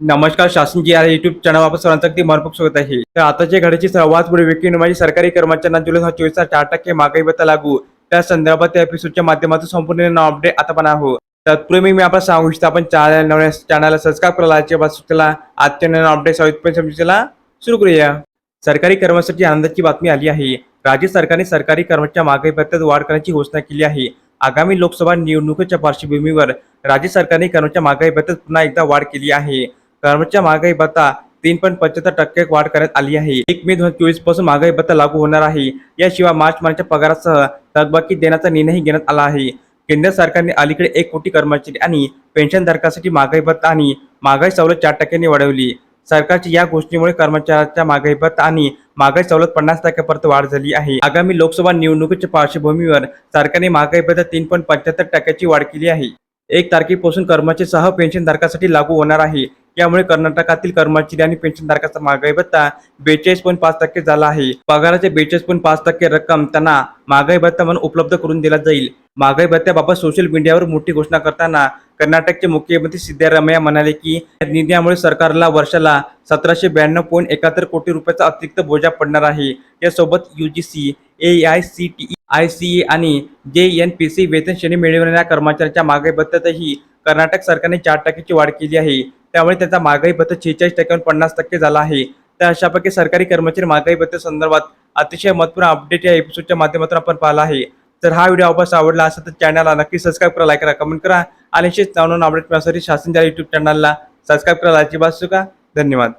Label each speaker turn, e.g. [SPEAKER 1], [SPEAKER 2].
[SPEAKER 1] नमस्कार शासन जी आहे युट्यूब चॅनल वापस सर्वांचं अगदी मनपूर्वक स्वागत आहे. तर आताच्या घडीची सर्वात पुढे विक्री म्हणजे सरकारी कर्मचाऱ्यांना जुलै हजार चोवीसचा चार टक्के महागाई भत्ता लागू. त्या संदर्भात त्या एपिसोडच्या माध्यमातून संपूर्ण अपडेट आता पण आहो तत्पूर्वी मी आपण सांगू इच्छितो आपण चॅनल नवीन चॅनलला सबस्क्राईब करायला लाईक बस आजच्या नवीन अपडेट सविस्तरपणे समजूला सुरू करूया. सरकारी कर्मचाऱ्यांची आनंदाची बातमी आली आहे. राज्य सरकारने सरकारी कर्मचाऱ्या महागाई भत्त्यात वाढ करण्याची घोषणा केली आहे. आगामी लोकसभा निवडणुकीच्या पार्श्वभूमीवर राज्य सरकारने कर्मचाऱ्या महागाई भत्त्यात पुन्हा एकदा वाढ केली आहे. कर्मचाऱ्या महागाई भत्ता तीन पॉईंट पंच्याहत्तर टक्के वाढ करण्यात आली आहे. एक मे दोन हजार चोवीसपासून महागाई भत्ता लागू होणार आहे. याशिवाय मार्च महिन्याच्या पगारासह थकबाकी देण्याचा निर्णयही घेण्यात आला आहे. केंद्र सरकारने अलीकडे एक कोटी कर्मचारी आणि पेन्शनधारकासाठी महागाई भत्ता आणि महागाई सवलत चार टक्क्यांनी वाढवली. सरकारची या गोष्टीमुळे कर्मचाऱ्यांच्या महागाई भत्ता आणि महागाई सवलत पन्नास टक्क्यापर्यंत वाढ झाली आहे. आगामी लोकसभा निवडणुकीच्या पार्श्वभूमीवर सरकारने महागाई भत्ता तीन पॉईंट पंच्याहत्तर टक्क्याची वाढ केली आहे. एक तारखेपासून कर्मचारी सह पेन्शनधारकासाठी लागू होणार आहे. यामुळे कर्नाटकातील कर्मचारी आणि पेन्शनधारकाचा महागाई भत्ता बेचाळीस पॉईंट पाच टक्के झाला आहे. पगाराचे बेचाळीस पॉईंट पाच टक्के रक्कम त्यांना महागाई भत्ता म्हणून उपलब्ध करून दिला जाईल. महागाई भत्त्याबाबत सोशल मीडियावर मोठी घोषणा करताना कर्नाटकचे मुख्यमंत्री सिद्धरामय्या म्हणाले की या निर्णयामुळे सरकारला वर्षाला सतराशे ब्याण्णव पॉईंट एकाहत्तर कोटी रुपयाचा अतिरिक्त बोजा पडणार आहे. यासोबत UGC A I C T I C A आणि जे एन पी सी वेतन श्रेणी मिळवणाऱ्या कर्मचाऱ्यांच्या महागाई भत्त्यातही कर्नाटक सरकारने चार टक्क्याची वाढ केली आहे. त्यामुळे त्यांचा महागाई भत्ता शेहेचाळीस टक्क्यावर पन्नास टक्के झाला आहे. तर अशापैकी सरकारी कर्मचारी महागाई भत्ते संदर्भात अतिशय महत्त्वपूर्ण अपडेट या एपिसोडच्या माध्यमातून आपण पाहिला आहे. तर हा व्हिडिओ आपण आवडला असेल तर चॅनलला नक्की सबस्क्राईब करा लाईक करा कमेंट करा. आणि शेच नवनवीन अपडेट मिळण्यासाठी शासन युट्यूब चॅनलला सबस्क्राईब करा अजिबात चुका धन्यवाद.